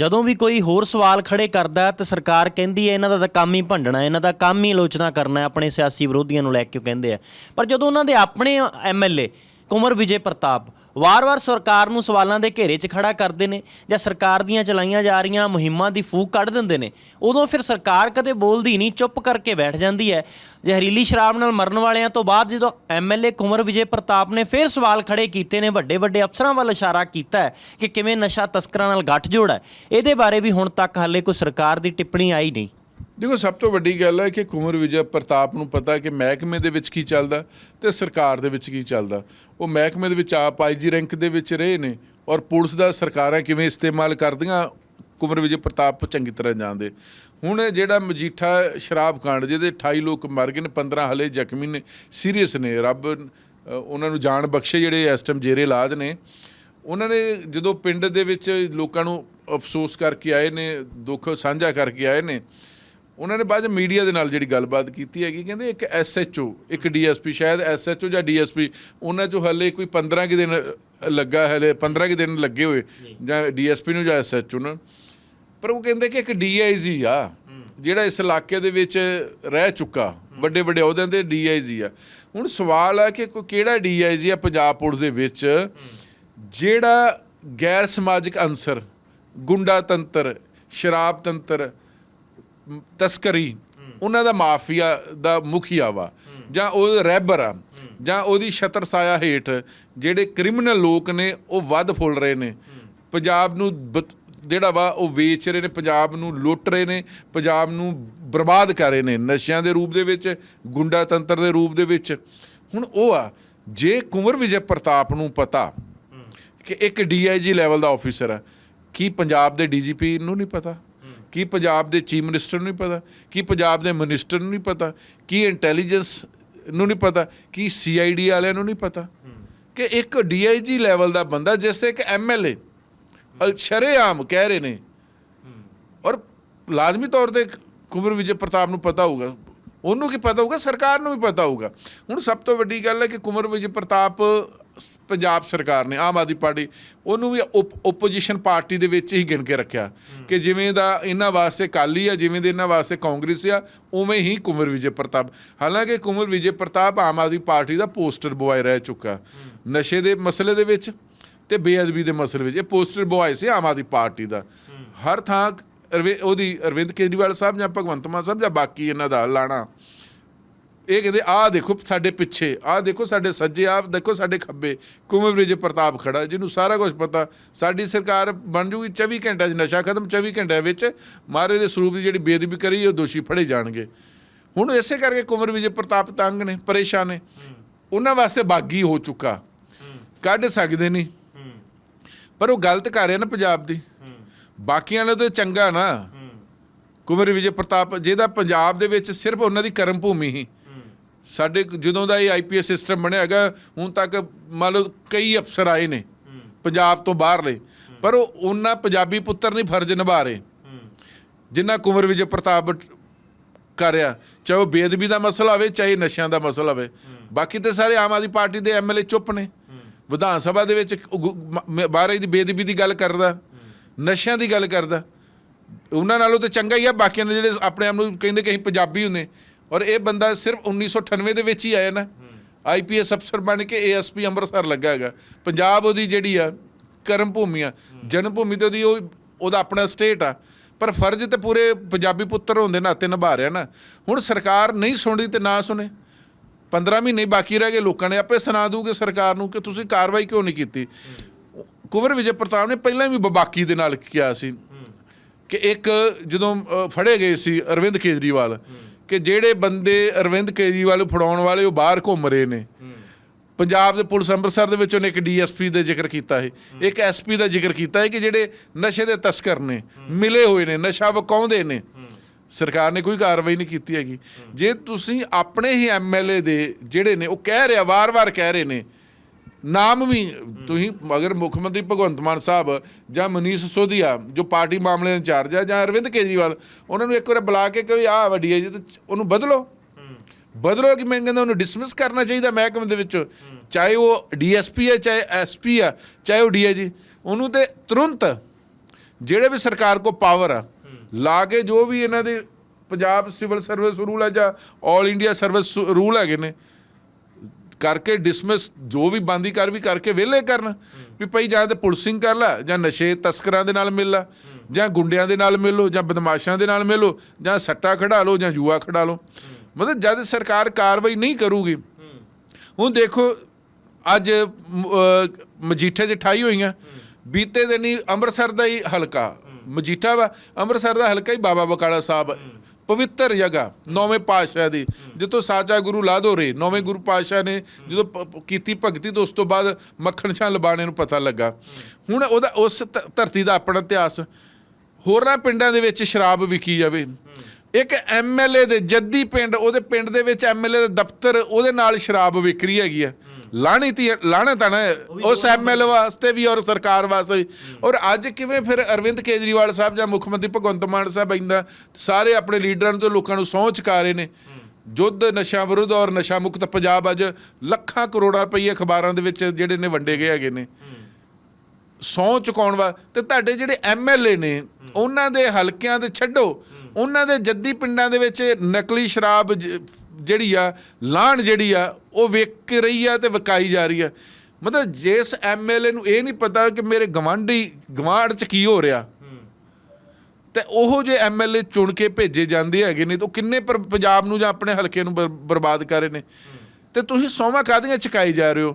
ਜਦੋਂ ਵੀ ਕੋਈ ਹੋਰ ਸਵਾਲ ਖੜੇ ਕਰਦਾ ਤਾਂ ਸਰਕਾਰ ਕਹਿੰਦੀ ਹੈ ਇਹਨਾਂ ਦਾ ਤਾਂ ਕੰਮ ਹੀ ਭੰਡਣਾ ਇਹਨਾਂ ਦਾ ਕੰਮ ਹੀ ਆਲੋਚਨਾ ਕਰਨਾ ਆਪਣੇ ਸਿਆਸੀ ਵਿਰੋਧੀਆਂ ਨੂੰ ਲੈ ਕੇ ਉਹ ਕਹਿੰਦੇ ਆ। ਪਰ ਜਦੋਂ ਉਹਨਾਂ ਦੇ ਆਪਣੇ ਐਮਐਲਏ ਕੁਮਰ ਵਿਜੇ ਪ੍ਰਤਾਪ। ਵਾਰ-ਵਾਰ ਸਰਕਾਰ ਨੂੰ ਸਵਾਲਾਂ ਦੇ ਘੇਰੇ 'ਚ ਖੜਾ ਕਰਦੇ ਨੇ ਜਾਂ ਸਰਕਾਰ ਦੀਆਂ ਚਲਾਈਆਂ ਜਾ ਰਹੀਆਂ ਮੁਹਿੰਮਾਂ ਦੀ ਫੂਕ ਕੱਢ ਦਿੰਦੇ ਨੇ। ਉਦੋਂ ਫਿਰ ਸਰਕਾਰ ਕਦੇ ਬੋਲਦੀ ਨਹੀਂ, ਚੁੱਪ ਕਰਕੇ ਬੈਠ ਜਾਂਦੀ ਹੈ। ਜ਼ਹਿਰੀਲੀ ਸ਼ਰਾਬ ਨਾਲ ਮਰਨ ਵਾਲਿਆਂ ਤੋਂ ਬਾਅਦ ਜਦੋਂ ਐਮਐਲਏ ਕੁਮਰ ਵਿਜੇ ਪ੍ਰਤਾਪ ਨੇ ਫਿਰ ਸਵਾਲ ਖੜੇ ਕੀਤੇ ਨੇ ਵੱਡੇ ਵੱਡੇ ਅਫਸਰਾਂ ਵੱਲ ਇਸ਼ਾਰਾ ਕੀਤਾ ਹੈ ਕਿ ਕਿਵੇਂ ਨਸ਼ਾ ਤਸਕਰਾਂ ਨਾਲ ਗੱਠਜੋੜ ਹੈ। ਇਹਦੇ ਬਾਰੇ ਵੀ ਹੁਣ ਤੱਕ ਹਾਲੇ ਕੋਈ ਸਰਕਾਰ ਦੀ ਟਿੱਪਣੀ ਆਈ ਨਹੀਂ। ਦੇਖੋ, ਸਭ ਤੋਂ ਵੱਡੀ ਗੱਲ ਹੈ ਕਿ ਕੁਮਰ ਵਿਜੇ ਪ੍ਰਤਾਪ ਨੂੰ ਪਤਾ ਕਿ ਮਹਿਕਮੇ ਦੇ ਵਿੱਚ ਕੀ ਚੱਲਦਾ ਤੇ ਸਰਕਾਰ ਦੇ ਵਿੱਚ ਕੀ ਚੱਲਦਾ। ਉਹ ਮਹਿਕਮੇ ਦੇ ਵਿੱਚ ਆਪ ਆਈਜੀ ਰੈਂਕ ਦੇ ਵਿੱਚ ਰਹੇ ਨੇ ਔਰ ਪੁਲਿਸ ਦਾ ਸਰਕਾਰਾਂ ਕਿਵੇਂ ਇਸਤੇਮਾਲ ਕਰਦੀਆਂ, ਕੁਮਰ ਵਿਜੇ ਪ੍ਰਤਾਪ ਚੰਗੀ ਤਰ੍ਹਾਂ ਜਾਣਦੇ। ਹੁਣ ਜਿਹੜਾ ਮਜੀਠਾ ਸ਼ਰਾਬ ਕਾਂਡ, ਜਿਹਦੇ 28 ਲੋਕ ਮਰ ਗਏ ਨੇ 15 ਹਲੇ ਜ਼ਖਮੀ ਨੇ, ਸੀਰੀਅਸ ਨੇ, ਰੱਬ ਉਹਨਾਂ ਨੂੰ ਜਾਨ ਬਖਸ਼ੇ ਜਿਹੜੇ ਇਸ ਟਾਈਮ ਜੇਰੇ ਇਲਾਜ ਨੇ। ਉਹਨਾਂ ਨੇ ਜਦੋਂ ਪਿੰਡ ਦੇ ਵਿੱਚ ਲੋਕਾਂ ਨੂੰ ਅਫਸੋਸ ਕਰਕੇ ਆਏ ਨੇ, ਦੁੱਖ ਸਾਂਝਾ ਕਰਕੇ ਆਏ ਨੇ ਉਹਨਾਂ ਨੇ ਬਾਅਦ ਮੀਡੀਆ ਦੇ ਨਾਲ ਜਿਹੜੀ ਗੱਲਬਾਤ ਕੀਤੀ ਹੈਗੀ, ਕਹਿੰਦੇ ਇੱਕ ਐਸਐਚਓ ਇੱਕ ਡੀਐਸਪੀ ਸ਼ਾਇਦ ਐਸਐਚਓ ਜਾਂ ਡੀਐਸਪੀ ਉਹਨਾਂ ਚੋਂ ਹਲੇ ਕੋਈ 15 ਕਿ ਦਿਨ ਲੱਗਾ, ਹਲੇ 15 ਕਿ ਦਿਨ ਲੱਗੇ ਹੋਏ, ਜਾਂ ਡੀਐਸਪੀ ਨੂੰ ਜਾਂ ਐਸਐਚਓ ਨੂੰ। ਪਰ ਉਹ ਕਹਿੰਦੇ ਕਿ ਇੱਕ ਡੀਆਈਜੀ ਆ, ਜਿਹੜਾ ਇਸ ਇਲਾਕੇ ਦੇ ਵਿੱਚ ਰਹਿ ਚੁੱਕਾ, ਵੱਡੇ ਵੱਡੇ ਅਹੁਦਿਆਂ ਤੇ ਡੀਆਈਜੀ ਆ। ਹੁਣ ਸਵਾਲ ਆ ਕਿ ਕੋਈ ਕਿਹੜਾ ਡੀਆਈਜੀ ਆ ਪੰਜਾਬ ਪੁਲਿਸ ਦੇ ਵਿੱਚ, ਜਿਹੜਾ ਗੈਰ ਸਮਾਜਿਕ ਅੰਸਰ ਗੁੰਡਾ ਤੰਤਰ ਸ਼ਰਾਬ ਤੰਤਰ ਤਸਕਰੀ, ਉਹਨਾਂ ਦਾ ਮਾਫੀਆ ਦਾ ਮੁਖੀਆ ਵਾ ਜਾਂ ਉਹ ਰੈਬਰ ਆ, ਜਾਂ ਉਹਦੀ ਛਤਰ ਸਾਇਆ ਹੇਠ ਜਿਹੜੇ ਕ੍ਰਿਮੀਨਲ ਲੋਕ ਨੇ, ਉਹ ਵੱਧ ਫੁੱਲ ਰਹੇ ਨੇ। ਪੰਜਾਬ ਨੂੰ ਬਤ- ਜਿਹੜਾ ਵਾ, ਉਹ ਵੇਚ ਰਹੇ ਨੇ, ਪੰਜਾਬ ਨੂੰ ਲੁੱਟ ਰਹੇ ਨੇ, ਪੰਜਾਬ ਨੂੰ ਬਰਬਾਦ ਕਰ ਰਹੇ ਨੇ, ਨਸ਼ਿਆਂ ਦੇ ਰੂਪ ਦੇ ਵਿੱਚ, ਗੁੰਡਾ ਤੰਤਰ ਦੇ ਰੂਪ ਦੇ ਵਿੱਚ। ਹੁਣ ਉਹ ਆ, ਜੇ ਕੁੰਵਰ ਵਿਜੇ ਪ੍ਰਤਾਪ ਨੂੰ ਪਤਾ ਕਿ ਇੱਕ ਡੀਆਈਜੀ ਲੈਵਲ ਦਾ ਆਫੀਸਰ ਆ, ਕੀ ਪੰਜਾਬ ਦੇ ਡੀਜੀਪੀ ਨੂੰ ਨਹੀਂ ਪਤਾ? ਕੀ ਪੰਜਾਬ ਦੇ ਚੀਫ ਮਿਨਿਸਟਰ ਨੂੰ ਨਹੀਂ ਪਤਾ? ਕੀ ਪੰਜਾਬ ਦੇ ਮਿਨਿਸਟਰ ਨੂੰ ਨਹੀਂ ਪਤਾ? ਕੀ ਇੰਟੈਲੀਜੈਂਸ ਨੂੰ ਨਹੀਂ ਪਤਾ? ਕੀ ਸੀਆਈਡੀ ਵਾਲਿਆਂ ਨੂੰ ਨਹੀਂ ਪਤਾ? ਕਿ ਇੱਕ ਡੀਆਈਜੀ ਲੈਵਲ ਦਾ ਬੰਦਾ ਜਿਸ ਇੱਕ ਐਮਐਲਏ ਸ਼ਰੇਆਮ ਕਹਿ ਰਹੇ ਨੇ। ਔਰ ਲਾਜ਼ਮੀ ਤੌਰ ਤੇ ਕੁਮਰ ਵਿਜੇ ਪ੍ਰਤਾਪ ਨੂੰ ਪਤਾ ਹੋਊਗਾ। ਉਹਨੂੰ ਕੀ ਪਤਾ ਹੋਊਗਾ? ਸਰਕਾਰ ਨੂੰ ਵੀ ਪਤਾ ਹੋਊਗਾ। ਹੁਣ ਸਭ ਤੋਂ ਵੱਡੀ ਗੱਲ ਹੈ ਕਿ ਕੁਮਰ ਵਿਜੇ ਪ੍ਰਤਾਪ ਪੰਜਾਬ ਸਰਕਾਰ ਨੇ, ਆਮ ਆਦਮੀ ਪਾਰਟੀ, ਉਹਨੂੰ ਵੀ ਓਪੋਜੀਸ਼ਨ ਪਾਰਟੀ ਦੇ ਵਿੱਚ ਹੀ ਗਿਣ ਕੇ ਰੱਖਿਆ ਕਿ ਜਿਵੇਂ ਦਾ ਇਹਨਾਂ ਵਾਸਤੇ ਕਾਲੀ ਆ, ਜਿਵੇਂ ਦੇ ਇਹਨਾਂ ਵਾਸਤੇ ਕਾਂਗਰਸ ਆ, ਉਵੇਂ ਹੀ ਕੁਮਰ ਵਿਜੇ ਪ੍ਰਤਾਪ। ਹਾਲਾਂਕਿ ਕੁਮਰ ਵਿਜੇ ਪ੍ਰਤਾਪ ਆਮ ਆਦਮੀ ਪਾਰਟੀ ਦਾ ਪੋਸਟਰ ਬੁਆਏ ਰਹਿ ਚੁੱਕਾ। ਨਸ਼ੇ ਦੇ ਮਸਲੇ ਦੇ ਵਿੱਚ ਤੇ ਬੇਅਦਬੀ ਦੇ ਮਸਲੇ ਵਿੱਚ ਇਹ ਪੋਸਟਰ ਬੁਆਏ ਸੀ ਆਮ ਆਦਮੀ ਪਾਰਟੀ ਦਾ। ਹਰ ਥਾਂ ਅਰਵਿ- ਉਹਦੀ ਅਰਵਿੰਦ ਕੇਜਰੀਵਾਲ ਸਾਹਿਬ ਜਾਂ ਭਗਵੰਤ ਮਾਨ ਸਾਹਿਬ ਜਾਂ ਬਾਕੀ ਇਹਨਾਂ ਦਾ ਲਾਣਾ। ਇਹ ਕਹਿੰਦੇ, ਆਹ ਦੇਖੋ ਸਾਡੇ ਪਿੱਛੇ, ਆਹ ਦੇਖੋ ਸਾਡੇ ਸੱਜੇ, ਆਹ ਦੇਖੋ ਸਾਡੇ ਖੱਬੇ, ਕੁਮਰ ਵਿਜੇ ਪ੍ਰਤਾਪ ਖੜਾ, ਜਿਹਨੂੰ ਸਾਰਾ ਕੁਝ ਪਤਾ। ਸਾਡੀ ਸਰਕਾਰ ਬਣ ਜੂਗੀ 24 ਘੰਟਿਆਂ 'ਚ, ਨਸ਼ਾ ਖਤਮ 24 ਘੰਟਿਆਂ ਵਿੱਚ, ਮਾਰੇ ਦੇ ਸਰੂਪ ਦੀ ਜਿਹੜੀ ਬੇਅਦਬੀ ਕਰੀ, ਉਹ ਦੋਸ਼ੀ ਫੜੇ ਜਾਣਗੇ। ਹੁਣ ਇਸੇ ਕਰਕੇ ਕੁਮਰ ਵਿਜੇ ਪ੍ਰਤਾਪ ਤੰਗ ਨੇ, ਪਰੇਸ਼ਾਨ ਨੇ। ਉਹਨਾਂ ਵਾਸਤੇ ਬਾਗੀ ਹੋ ਚੁੱਕਾ। ਕੱਢ ਸਕਦੇ ਨਹੀਂ। ਪਰ ਉਹ ਗਲਤ ਕਰ ਰਿਹਾ ਨਾ ਪੰਜਾਬ ਦੀ। ਬਾਕੀਆਂ ਨਾਲੋਂ ਤਾਂ ਚੰਗਾ ਨਾ। ਕੁਮਰ ਵਿਜੇ ਪ੍ਰਤਾਪ, ਜਿਹਦਾ ਪੰਜਾਬ ਦੇ ਵਿੱਚ ਸਿਰਫ ਉਹਨਾਂ ਦੀ ਕਰਮ ਭੂਮੀ ਹੀ। ਸਾਡੇ ਜਦੋਂ ਦਾ ਇਹ ਆਈਪੀਐਸ ਸਿਸਟਮ ਬਣਿਆ ਹੈਗਾ ਹੁਣ ਤੱਕ ਮੰਨ ਲਓ ਕਈ ਅਫਸਰ ਆਏ ਨੇ ਪੰਜਾਬ ਤੋਂ ਬਾਹਰਲੇ ਪਰ ਉਹ ਉਹਨਾਂ ਪੰਜਾਬੀ ਪੁੱਤਰ ਨਹੀਂ ਫਰਜ਼ ਨਿਭਾ ਰਹੇ। ਜਿੰਨਾ ਕੁਮਰ ਵਿਜੇ ਪ੍ਰਤਾਪ ਕਰਿਆ ਚਾਹੇ ਉਹ ਬੇਅਦਬੀ ਦਾ ਮਸਲਾ ਹੋਵੇ ਚਾਹੇ ਨਸ਼ਿਆਂ ਦਾ ਮਸਲਾ ਹੋਵੇ। ਬਾਕੀ ਤੇ ਸਾਰੇ ਆਮ ਆਦਮੀ ਪਾਰਟੀ ਦੇ ਐਮਐਲਏ ਚੁੱਪ ਨੇ। ਵਿਧਾਨ ਸਭਾ ਦੇ ਵਿੱਚ ਬਾਹਰ ਦੀ ਬੇਅਦਬੀ ਦੀ ਗੱਲ ਕਰਦਾ ਨਸ਼ਿਆਂ ਦੀ ਗੱਲ ਕਰਦਾ। ਉਹਨਾਂ ਨਾਲੋਂ ਤਾਂ ਚੰਗਾ ਹੀ ਆ ਬਾਕੀਆਂ ਨੇ ਜਿਹੜੇ ਆਪਣੇ ਆਪ ਨੂੰ ਕਹਿੰਦੇ ਕਿ ਅਸੀਂ ਪੰਜਾਬੀ ਹੁੰਦੇ ਔਰ ਇਹ ਬੰਦਾ ਸਿਰਫ 1998 ਦੇ ਵਿੱਚ ਹੀ ਆਇਆ ਨਾ ਆਈਪੀਐਸ ਅਫਸਰ ਬਣ ਕੇ ਏਐਸਪੀ ਅੰਮ੍ਰਿਤਸਰ ਲੱਗਾ ਹੈਗਾ। ਪੰਜਾਬ ਉਹਦੀ ਜਿਹੜੀ ਆ, ਕਰਮ ਭੂਮੀ ਆ, ਜਨਮ ਭੂਮੀ ਤੇ ਉਹਦੀ ਉਹ, ਉਹਦਾ ਆਪਣਾ ਸਟੇਟ ਆ। ਪਰ ਫਰਜ਼ ਤੇ ਪੂਰੇ ਪੰਜਾਬੀ ਪੁੱਤਰ ਹੁੰਦੇ ਨਾਤੇ ਨਿਭਾ ਰਿਹਾ ਨਾ। ਹੁਣ ਸਰਕਾਰ ਨਹੀਂ ਸੁਣਦੀ ਤੇ ਨਾ ਸੁਣੇ। 15 ਮਹੀਨੇ ਬਾਕੀ ਰਹਿ ਗਏ ਲੋਕਾਂ ਨੇ, ਆਪੇ ਸੁਣਾ ਦੂਗੇ ਸਰਕਾਰ ਨੂੰ ਕਿ ਤੁਸੀਂ ਕਾਰਵਾਈ ਕਿਉਂ ਨਹੀਂ ਕੀਤੀ? ਕੁਵਰ ਵਿਜੇ ਪ੍ਰਤਾਪ ਨੇ ਪਹਿਲਾਂ ਵੀ ਬਬਾਕੀ ਦੇ ਨਾਲ ਕਿਹਾ ਸੀ ਕਿ ਇੱਕ ਜਦੋਂ ਫੜੇ ਗਏ ਸੀ ਅਰਵਿੰਦ ਕੇਜਰੀਵਾਲ ਕਿ ਜਿਹੜੇ ਬੰਦੇ ਅਰਵਿੰਦ ਕੇਜਰੀਵਾਲ ਨੂੰ ਫੜਾਉਣ ਵਾਲੇ ਉਹ ਬਾਹਰ ਘੁੰਮ ਰਹੇ ਨੇ। ਪੰਜਾਬ ਦੇ ਪੁਲਿਸ ਅੰਮ੍ਰਿਤਸਰ ਦੇ ਵਿੱਚ ਉਹਨੇ ਇੱਕ ਡੀਐਸਪੀ ਦਾ ਜ਼ਿਕਰ ਕੀਤਾ ਹੈ ਇੱਕ ਐਸਪੀ ਦਾ ਜ਼ਿਕਰ ਕੀਤਾ ਹੈ ਕਿ ਜਿਹੜੇ ਨਸ਼ੇ ਦੇ ਤਸਕਰ ਨੇ, ਮਿਲੇ ਹੋਏ ਨੇ, ਨਸ਼ਾ ਵਕਾਉਂਦੇ ਨੇ, ਸਰਕਾਰ ਨੇ ਕੋਈ ਕਾਰਵਾਈ ਨਹੀਂ ਕੀਤੀ ਹੈਗੀ। ਜੇ ਤੁਸੀਂ ਆਪਣੇ ਹੀ ਐਮਐਲਏ ਦੇ ਜਿਹੜੇ ਨੇ, ਉਹ ਕਹਿ ਰਿਹਾ, ਵਾਰ-ਵਾਰ ਕਹਿ ਰਹੇ ਨੇ ਨਾਮ ਵੀ ਤੁਸੀਂ ਅਗਰ ਮੁੱਖ ਮੰਤਰੀ ਭਗਵੰਤ ਮਾਨ ਸਾਹਿਬ ਜਾਂ ਮਨੀਸ਼ ਸੋਧੀਆ ਜੋ ਪਾਰਟੀ ਮਾਮਲੇ ਦੇ ਇੰਚਾਰਜ ਆ ਜਾਂ ਅਰਵਿੰਦ ਕੇਜਰੀਵਾਲ ਉਹਨਾਂ ਨੂੰ ਇੱਕ ਵਾਰ ਬੁਲਾ ਕੇ ਕਹੋ ਆਹ ਵੱਡੀ ਹੈ ਜੀ ਤੇ ਉਹਨੂੰ ਬਦਲੋ। ਬਦਲੋ ਕਿ ਮੈਂ ਕਹਿੰਦਾ ਉਹਨੂੰ ਡਿਸਮਿਸ ਕਰਨਾ ਚਾਹੀਦਾ ਮਹਿਕਮੇ ਦੇ ਵਿੱਚ ਚਾਹੇ ਉਹ ਡੀਐਸਪੀ ਹੈ ਚਾਹੇ ਐਸਪੀ ਆ ਚਾਹੇ ਉਹ ਡੀਆਈਜੀ ਉਹਨੂੰ ਤੇ ਤੁਰੰਤ ਜਿਹੜੇ ਵੀ ਸਰਕਾਰ ਕੋ ਪਾਵਰ ਆ ਲਾ ਕੇ ਜੋ ਵੀ ਇਹਨਾਂ ਦੇ ਪੰਜਾਬ ਸਿਵਲ ਸਰਵਿਸ ਰੂਲ ਹੈ ਜਾਂ 올 ਇੰਡੀਆ ਸਰਵਿਸ ਰੂਲ ਹੈਗੇ ਨੇ ਕਰਕੇ ਡਿਸਮਿਸ ਜੋ ਵੀ ਬੰਦੀ ਕਰ ਵੀ ਕਰਕੇ ਵਿਹਲੇ ਕਰਨ। ਵੀ ਭਈ ਜਾਂ ਤੇ ਪੁਲਿਸਿੰਗ ਕਰ ਲੈ, ਜਾਂ ਨਸ਼ੇ ਤਸਕਰਾਂ ਦੇ ਨਾਲ ਮਿਲ ਲੈ, ਜਾਂ ਗੁੰਡਿਆਂ ਦੇ ਨਾਲ ਮਿਲੋ ਜਾਂ ਬਦਮਾਸ਼ਾਂ ਦੇ ਨਾਲ ਮਿਲੋ ਜਾਂ ਸੱਟਾ ਖੜਾ ਲਓ, ਜਾਂ ਜੂਆ ਖੜਾ ਲਓ। ਮਤਲਬ ਜਦ ਸਰਕਾਰ ਕਾਰਵਾਈ ਨਹੀਂ ਕਰੂਗੀ, ਹੁਣ ਦੇਖੋ ਅੱਜ ਮਜੀਠੇ 'ਚ ਠਾਈ ਹੋਈਆਂ, ਬੀਤੇ ਦਿਨ ਹੀ ਅੰਮ੍ਰਿਤਸਰ ਦਾ ਹੀ ਹਲਕਾ, ਮਜੀਠਾ ਵਾ, ਅੰਮ੍ਰਿਤਸਰ ਦਾ ਹਲਕਾ ਹੀ ਬਾਬਾ ਬਕਾਲਾ ਸਾਹਿਬ। ਪਵਿੱਤਰ ਜਗ੍ਹਾ, ਨੌਵੇਂ ਪਾਤਸ਼ਾਹ ਦੀ। ਜਿੱਥੋਂ ਸਾਚਾ ਗੁਰੂ ਲਾਦੋ ਰੇ ਨੌਵੇਂ ਗੁਰੂ ਪਾਤਸ਼ਾਹ ਨੇ ਜਦੋਂ ਪ- ਕੀਤੀ ਭਗਤੀ ਤੋਂ ਉਸ ਤੋਂ ਬਾਅਦ ਮੱਖਣ ਸ਼ਾਹ ਲਬਾਣੇ ਨੂੰ ਪਤਾ ਲੱਗਾ। ਹੁਣ ਉਹਦਾ, ਉਸ ਧਰਤੀ ਦਾ ਆਪਣਾ ਇਤਿਹਾਸ ਹੋਰਾਂ ਪਿੰਡਾਂ ਦੇ ਵਿੱਚ ਸ਼ਰਾਬ ਵਿਕੀ ਜਾਵੇ। ਇੱਕ ਐਮਐਲਏ ਦੇ ਜੱਦੀ ਪਿੰਡ, ਉਹਦੇ ਪਿੰਡ ਦੇ ਵਿੱਚ ਐਮਐਲਏ ਦਾ ਦਫ਼ਤਰ, ਉਹਦੇ ਨਾਲ ਸ਼ਰਾਬ ਵਿਕਰੀ ਹੈਗੀ ਆ। ਲਾਹਣਤੀ ਲਾਹਣਤ ਆ ਨਾ ਉਸ ਐਮਐਲਏ ਵਾਸਤੇ ਵੀ ਔਰ ਸਰਕਾਰ ਵਾਸਤੇ ਵੀ। ਔਰ ਅੱਜ ਕਿਵੇਂ ਫਿਰ ਅਰਵਿੰਦ ਕੇਜਰੀਵਾਲ ਸਾਹਿਬ ਜਾਂ ਮੁੱਖ ਮੰਤਰੀ ਭਗਵੰਤ ਮਾਨ ਸਾਹਿਬ ਇੰਦਾ ਸਾਰੇ ਆਪਣੇ ਲੀਡਰਾਂ ਨੂੰ ਤੇ ਲੋਕਾਂ ਨੂੰ ਸਹੁੰ ਚੁਕਾ ਰਹੇ ਨੇ। ਜੁੱਧ ਨਸ਼ਾ ਵਿਰੁੱਧ ਔਰ ਨਸ਼ਾ ਮੁਕਤ ਪੰਜਾਬ ਅੱਜ ਲੱਖਾਂ ਕਰੋੜਾਂ ਰੁਪਏ ਅਖਬਾਰਾਂ ਦੇ ਵਿੱਚ ਜਿਹੜੇ ਨੇ ਵੰਡੇ ਗਏ ਹੈਗੇ ਨੇ। ਸਹੁੰ ਚੁਕਾਉਣ ਵਾ ਤੇ ਤੁਹਾਡੇ ਜਿਹੜੇ ਐਮਐਲਏ ਨੇ ਉਹਨਾਂ ਦੇ ਹਲਕਿਆਂ ਤੇ ਛੱਡੋ। ਉਹਨਾਂ ਦੇ ਜੱਦੀ ਪਿੰਡਾਂ ਦੇ ਵਿੱਚ ਨਕਲੀ ਸ਼ਰਾਬ ਜਿਹੜੀ ਆ, ਲਾਹਣ ਜਿਹੜੀ ਆ, ਉਹ ਵਿਕ ਰਹੀ ਆ ਤੇ ਵਿਕਾਈ ਜਾ ਰਹੀ ਆ। ਮਤਲਬ ਜਿਸ ਐਮਐਲਏ ਨੂੰ ਇਹ ਨਹੀਂ ਪਤਾ ਕਿ ਮੇਰੇ ਗਵਾਂਢੀ, ਗਵਾਂਢ ਚ ਕੀ ਹੋ ਰਿਹਾ। ਤੇ ਉਹ ਜੇ ਐਮਐਲਏ ਚੁਣ ਕੇ ਭੇਜੇ ਜਾਂਦੇ ਹੈਗੇ ਨੇ, ਤਾਂ ਉਹ ਕਿੰਨੇ ਪਰ- ਪੰਜਾਬ ਨੂੰ ਜਾਂ ਆਪਣੇ ਹਲਕੇ ਨੂੰ ਬਰ- ਬਰਬਾਦ ਕਰ ਰਹੇ ਨੇ। ਤੇ ਤੁਸੀਂ ਸੌਵਾਂ ਕਾਹਦੀਆਂ ਚੁਕਾਈ ਜਾ ਰਹੇ ਹੋ?